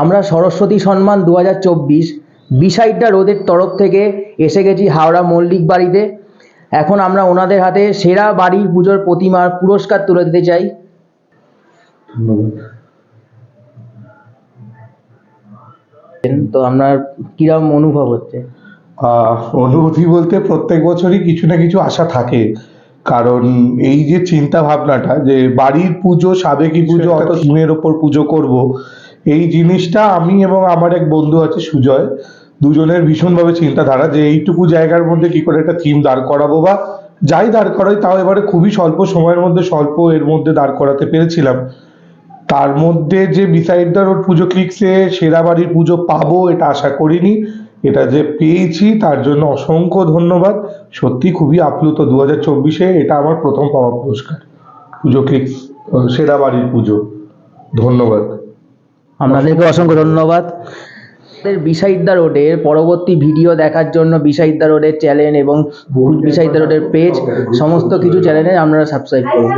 আমরা সরস্বতী সম্মান দু হাজার চব্বিশ বিসাইডটা রোদের তরফ থেকে এসে গেছি হাওড়া মল্লিক বাড়িতে। এখন আমরা ওনাদের হাতে সেরা বাড়ির পুজোর প্রতিমার পুরস্কার তুলে দিতে চাই। তো আপনার কীরকম অনুভব হচ্ছে? অনুভূতি বলতে প্রত্যেক বছরই কিছু না কিছু আশা থাকে। কারণ এই যে চিন্তা ভাবনাটা যে বাড়ির পুজো সাবেকি পুজো অত থিমের ওপর পুজো করব এই জিনিসটা আমি এবং আমার এক বন্ধু আছে সুজয় দুজনের ভীষণভাবে চিন্তাধারা যে এইটুকু জায়গার মধ্যে কি করে একটা থিম দাঁড় করাবো বা যাই দাঁড় করাই তাও এবারে খুবই স্বল্প সময়ের মধ্যে স্বল্প এর মধ্যে দাঁড় করাতে পেরেছিলাম। তার মধ্যে যে বিসাইড দ্য রোড পুজো ক্লিক্সে সেরা বাড়ির পুজো পাবো এটা আশা করিনি। এটা যে পেয়েছি তার জন্য অসংখ্য ধন্যবাদ। সত্যি খুবই আপ্লুত দু হাজার চব্বিশে এটা আমার প্রথম পাওয়া পুরস্কার। পুজো ক্লিক্স আহ, সেরা বাড়ির পুজো। ধন্যবাদ। আপনাদেরকে অসংখ্য ধন্যবাদ। বিসাইড দ্য রোডের পরবর্তী ভিডিও দেখার জন্য বিসাইড দ্য রোডের চ্যানেল এবং বিসাইড দ্য রোডের পেজ সমস্ত কিছু চ্যানেলে আপনারা সাবস্ক্রাইব করুন